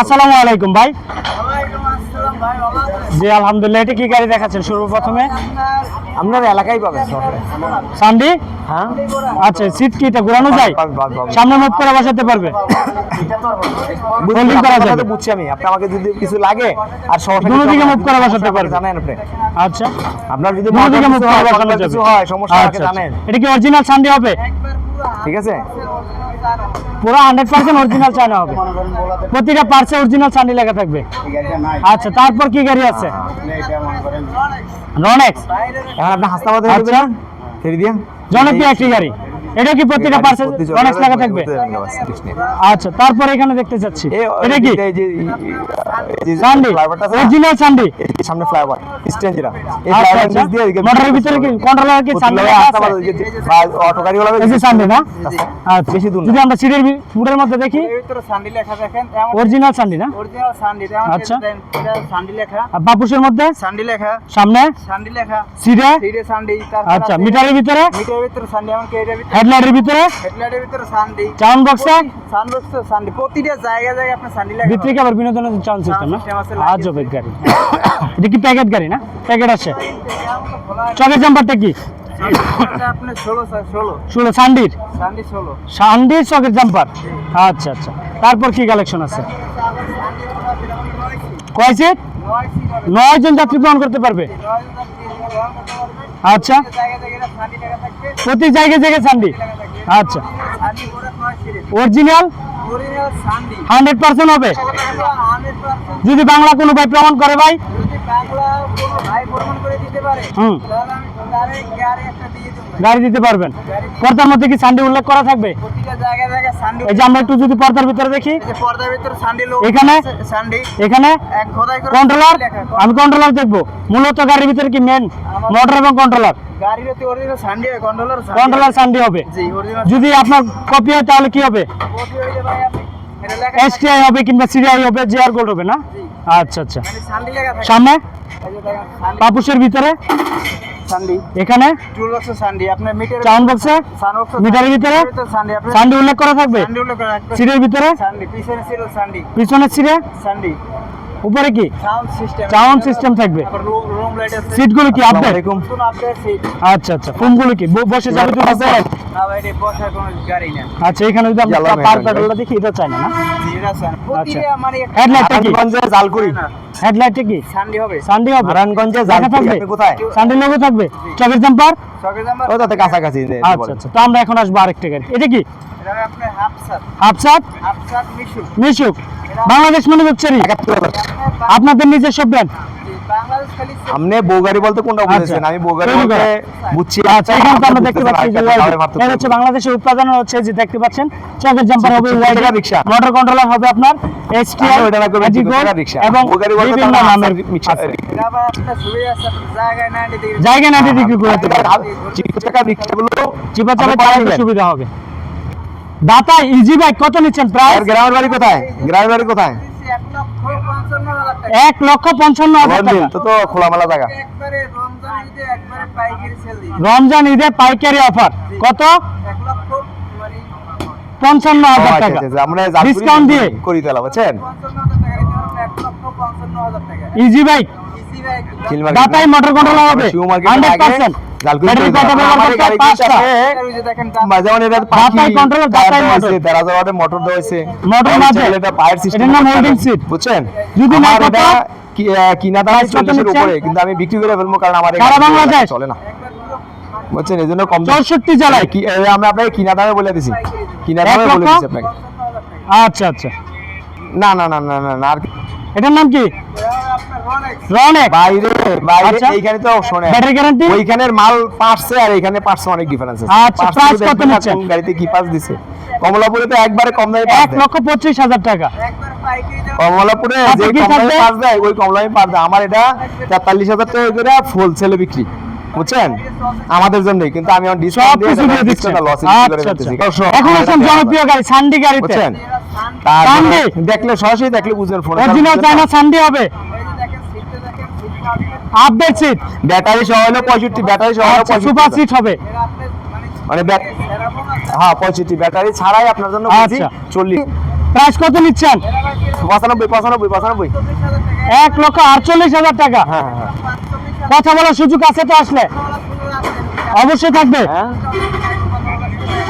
আসসালামু আলাইকুম ভাই? জি আলহামদুলিল্লাহ এটা কি গাড়ি দেখাচ্ছেন সর্বপ্রথমে? আপনার আপনার এলাকায় পাবেন সান্ডি? হ্যাঁ। আচ্ছা সিট কি এটা ঘোরানো যায়। সামনে মুখ করে বসাতে পারবে? Folding করা যাবে। বুঝছি আমি। আপনি আমাকে যদি কিছু লাগে আর সমস্যা দুনো দিকে আমার করে বসাতে পারবে। জানেন আপনি। আচ্ছা। আপনার যদি দুনো দিকে মুখ করে হয়, বসানো যাবে। হয় সমস্যা আচ্ছা, আচ্ছা। জানেন। এটা কি অরিজিনাল সান্ডি হবে? ঠিক আছে? পুরো হান্ড্রেড পার্সেন্ট অরিজিনাল চায়না হবে। প্রতিটা পার্সে অরিজিনাল সান্ডি লেখা থাকবে। আচ্ছা তারপর কি গাড়ি আছে? রনেক্স এখন আপনি হাসনাবাদে আচ্ছা। আচ্ছা দিয়া জনপ্রিয় একটি গাড়ি। এটা কি প্রতিটা লেখা থাকবে? আচ্ছা তারপর এখানে দেখতে চাচ্ছি এটা কি? সান্ডি অরিজিনাল সান্ডি সামনে ফ্লাইওভার এই আচ্ছা ফ্লাইওভার আচ্ছা। নিচ দিয়ে এদিকে মোটরের ভিতরে কি? কন্ট্রোলার কি সান্ডি অটো গাড়িগুলো এই যে সান্ডি না? আচ্ছা বেশি দূর যদি আমরা সিটের ফুটের মধ্যে দেখি এর ভিতরে সান্ডি লেখা দেখেন অরিজিনাল সান্ডি না? অরিজিনাল সান্ডি আচ্ছা। সান্ডি লেখা। আর বাপুসের মধ্যে? সান্ডি লেখা। সামনে? সান্ডি লেখা। সিটে সিটে সান্ডি আচ্ছা মিটারের ভিতরে? মিটারের ভিতরে সান্ডি ভিতরে হেডলাইটের ভিতরে? হেডলাইটের ভিতরে সান্ডি চাউন বক্সে সাউন্ড বক্স সান্ডি প্রতিটা জায়গায় জায়গায় আপনি সান্ডি লেখা ভিতরে কি আবার বিনোদনের চাউন সিস্টেম না? আজ হবে গাড়ি এটা কি প্যাকেট গাড়ি না? প্যাকেট আছে। চকের জাম্পারটা কি? এটা আপনি 16 স্যার 16 শুনো সান্ডির সান্ডি 16 সান্ডির চকের জাম্পার আচ্ছা আচ্ছা। তারপর কি কালেকশন আছে? কয় সিট? নয় জন যাত্রী বহন করতে পারবে? আচ্ছা। প্রতি জায়গায় জায়গায় সান্ডি? আচ্ছা। অরিজিনাল হান্ড্রেড পার্সেন্ট হবে। যদি বাংলা কোনো ভাই প্রমাণ করে ভাই? গাড়ি দিতে পারবেন। পর্দার মধ্যে কি সান্ডি উল্লেখ করা থাকবে? এই যে আমরা একটু যদি পর্দার ভিতরে দেখি। পর্দার ভিতরে সান্ডি এখানে? সান্ডি। এখানে কন্ট্রোলার আমি কন্ট্রোলার দেখব। মূলত গাড়ির ভিতরে কি মেন মোটর এবং কন্ট্রোলার কন্ট্রোলার সান্ডি হবে। যদি আপনার কপি হয় তাহলে কি হবে? এসটিআই হবে কিংবা সিডিআই হবে জিআর গোল্ড হবে না? আচ্ছা আচ্ছা। মানে সামনে? পাপুসের ভিতরে? সান্ডি। এখানে? টুল বক্স সান্ডি। আপনার মিটার চাউন বক্সে সাউন্ড বক্স মিটারের ভিতরে? সান্ডি উল্লেখ করা থাকবে? সান্ডি উল্লেখ করে রাখবেন সিটের ভিতরে? সান্ডি পিছনে সান্ডি। সিটে সান্ডি। উপরে কি? সাউন্ড সিস্টেম সাউন্ড সিস্টেম থাকবে। রুম রুম লাইট আছে। সিটগুলো কি আপডেট আলাইকুম। নতুন আপডেট সিট আচ্ছা আচ্ছা। ফোনগুলো কি? বসে যাবে তো আছে। না ভাই বসার কোনো গাড়ি না আচ্ছা এখানে যদি আমরা পার প্যাডেলটা দেখি এটা চাই না না? প্রতিটা হেডলাইটটা কি? হেডলাইটটা কি? সান্ডি হবে। সান্ডি হবে। নারায়ণগঞ্জে থাকবে? কোথায়? সান্ডি লোগো থাকবে? চকের জাম্পার চকের কাছাকাছি আচ্ছা আচ্ছা। তো আমরা এখন আসব আরেকটা গাড়ি। এটা কি? এটা আপনার হাফ সাত হাফসাত হাফ মিশুক বাংলাদেশ ম্যানুফ্যাকচারিং হাজার। আপনার আপনাদের নিজস্ব ব্র্যান্ড বাংলাদেশ খালি আপনি বৌগাড়ি বলতে কোনটা বুঝেছেন আমি বৌগাড়ি তৈরি বলতে বুঝছি আচ্ছা এখানে তো আমরা দেখতে পাচ্ছি যে এটা হচ্ছে বাংলাদেশের উৎপাদন হচ্ছে যে দেখতে পাচ্ছেন চকের জাম্পার হবে ছোট ওয়াইড রিক্সা। মোটর কন্ট্রোলার হবে আপনার এসটিআই তাহলে ওটা লাগবে রিক্সা। এবং বৌগাড়ি বলতে বিভিন্ন নামের আসার রিক্সা। আছে। এটা আবার সুবিধা আছে আপনার না এনে জায়গা না বিক্রি করতে পারে চিকু টাকার রিক্সাগুলো চিপা চাপে আপনি চালাতে সুবিধা হবে দাতা ইজি বাইক কত নিচ্ছেন প্রায় গ্রামের বাড়ি কোথায়? গ্রামের বাড়ি কোথায়? এক লক্ষ পঞ্চান্ন হাজার টাকা। তো খোলামেলা রমজান ঈদে পাইকারি অফার কত? পঞ্চান্ন হাজার আচ্ছা, টাকা। আচ্ছা, আচ্ছা, ডিসকাউন্ট দিয়ে। করি তাহলে বুঝছেন? ইজি বাইক দাতাই মোটর কন্ট্রোলার হবে। হান্ড্রেড পার্সেন্ট জালকুড়ি ব্যাটারি করে কত দিলাম। ব্যবহার আমার করতে গাড়ির পাঁচটা পিছনে ওই যে দেখেন দাম মাঝে মাঝে এটা পাখি, দাতাই controller, টায়ার দাতাই দেওয়া motor। হয়েছে, দেড় হাজার ওয়াটের মোটর দেওয়া হয়েছে। মোটর আর মাঝে। হচ্ছে এটা পায়ের system এটার নাম করতে holding হবে। seat। বুঝছেন? যদি না আমার কত? এটা কি- আহ, কিনা দাম Price কত 40 এর নিচ্ছেন? উপরে, কিন্তু আমি বিক্রি করে ফেলব কারণ আমার? চলে না বুঝছেন এই জন্য কম চৌষট্টি জেলায় কি- আমরা আপনাকে কিনা দামে বলে দিছি কিনা দামে বলে? দিছি আপনাকে আচ্ছা আচ্ছা না না না না না না আর এটার নাম কি রনেক বাইরে বাইরে আচ্ছা। এইখানে তো শোনে ব্যাটারি গ্যারান্টি ওইখানের মাল পার্টসে আর এখানে পার্টসে অনেক ডিফারেন্স আছে। আচ্ছা, গুলো কত দেখবেন না নিচ্ছেন? কোন গাড়িতে কি দিছে? কমলাপুরে তো একবারে কম দামে এক লক্ষ পঁচিশ হাজার টাকা। কমলাপুরে যে দেয়? ওই দেয়। আমার এটা তেতাল্লিশ হাজার টাকা করে ফুল সেলে বিক্রি। বুঝছেন? আমাদের জন্যই কিন্তু আমি আমার ডিসকাউন্ট দিয়ে লস আচ্ছা আচ্ছা। এখন জনপ্রিয় গাড়ি সান্ডি গাড়িতে। বুঝছেন? দেখলে সরাসরি দেখলে বুঝবেন ফোন অরিজিনাল চায়না সান্ডি হবে এই যে দেখেন সিটটা দেখেন সিট আপডেট সিট। ব্যাটারি সহ হলো পঁয়ষট্টি ব্যাটারি সহ আচ্ছা সুপার সিট হবে। মানে হ্যাঁ পঁয়ষট্টি। ব্যাটারি ছাড়াই আপনার জন্য আচ্ছা। চল্লিশ। প্রাইস কত নিচ্ছেন? পঁচানব্বই পঁচানব্বই পঁচানব্বই। এক লক্ষ আটচল্লিশ হাজার টাকা। হ্যাঁ হ্যাঁ হ্যাঁ। কথা বলার সুযোগ আছে তো আসলে? অবশ্যই থাকবে। হ্যাঁ।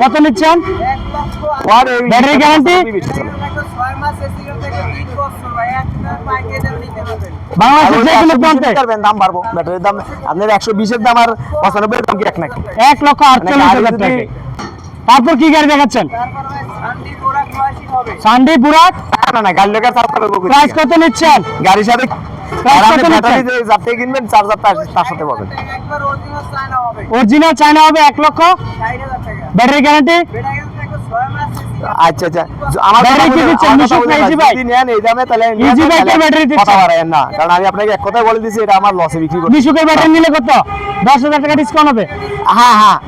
কত নিচ্ছেন? Battery guarantee? দাম বাড়বো। ব্যাটারির দাম আপনার একশো বিশের দাম আর পঁচানব্বই দাম কি এক নাকি? এক লক্ষ আটচল্লিশ হাজার টাকা। তারপর কি গাড়ি দেখাচ্ছেন? তারপর ভাই সান্ডি গোড়া ক্রসিং হবে সানডে বুরাক না না গাড়ি লোকের প্রাইস কত নিচ্ছেন? গাড়ির সাথে Price আর আপনি কত ব্যাটারি নিচ্ছেন? যে যার থেকে কিনবেন চার্জার তার তার সাথে পাবেন। একবার অরিজিনাল চায়না হবে অরিজিনাল চায়না হবে এক লক্ষ ব্যাটারি গ্যারান্টি আচ্ছা আচ্ছা। আমার ব্যাটারি দিচ্ছেন? আমার না বলে easy না, bike? যদি নেন এই দামে তাহলে নিয়ে Easy এর ব্যাটারি দিচ্ছেন? কথা বাড়ায়েন না। কারণ আমি আপনাকে এক কথাই বলে দিচ্ছি এটা আমার লসে বিক্রি করছি। বিশুকের ব্যাটারি নিলে কত? দশ হাজার টাকা ডিসকাউন্ট হবে। হ্যাঁ হ্যাঁ।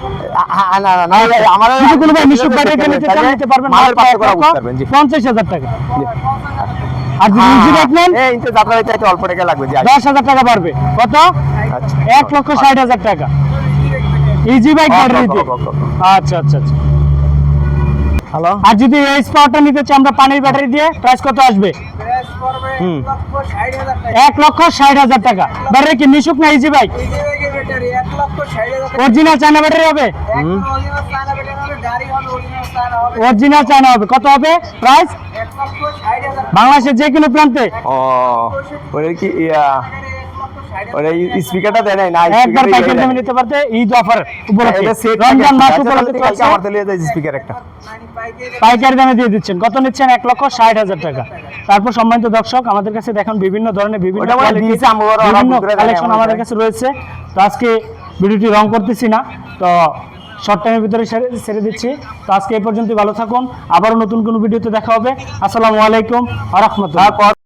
হ্যাঁ, না না না আমার কোনো ভাই মিশুক ব্যাটারিতে নিতে চান নিতে পারবেন মালের মাত্র এক বুঝতে পারবেন জি পঞ্চাশ হাজার টাকা। আর যদি ইজি বাইক নেন? এই ইনতে যাত্রা চাইতে অল্প টাকা লাগবে জি দশ হাজার টাকা পারবে কত? আচ্ছা। লক্ষ টাকা। Easy bike. আচ্ছা আচ্ছা আচ্ছা। হ্যালো আর যদি এই পাওয়ারটা নিতে চাই আমরা পানির ব্যাটারি দিয়ে প্রাইস কত আসবে? এক লক্ষ ষাট হাজার টাকা। ব্যাটারি কি মিশুক না easy bike original China battery হবে? অরিজিনাল চায়না হবে কত হবে প্রাইস বাংলাদেশের যে কোনো প্রান্তে। ও কি ইয়া। ওরে স্পিকারটা দেয় না একবার speaker-ই পাইকারি দেয় দামে নাই। নিতে পারতে ঈদ অফার উপলক্ষে রমজান মাস আচ্ছা, উপলক্ষে তাহলে কালকে চলছে আমার স্পিকার একটা মানে পাইকারি পাইকারি দামে দিয়ে দিচ্ছেন। কত নিচ্ছেন? এক লক্ষ ষাট হাজার টাকা। তারপর সম্মানিত দর্শক আমাদের কাছে দেখুন বিভিন্ন ধরনের বিভিন্ন ওটা মনে হয় কালেকশন আমাদের কাছে রয়েছে। তো আজকে ভিডিওটি রং করতেছি না। তো শর্ট টাইমের ভিতরে ছেড়ে- দিচ্ছি। তো আজকে এই পর্যন্ত ভালো থাকুন। আবারও নতুন কোনো ভিডিওতে দেখা হবে। আসসালামু আলাইকুম আ রহমতুল্লাহ।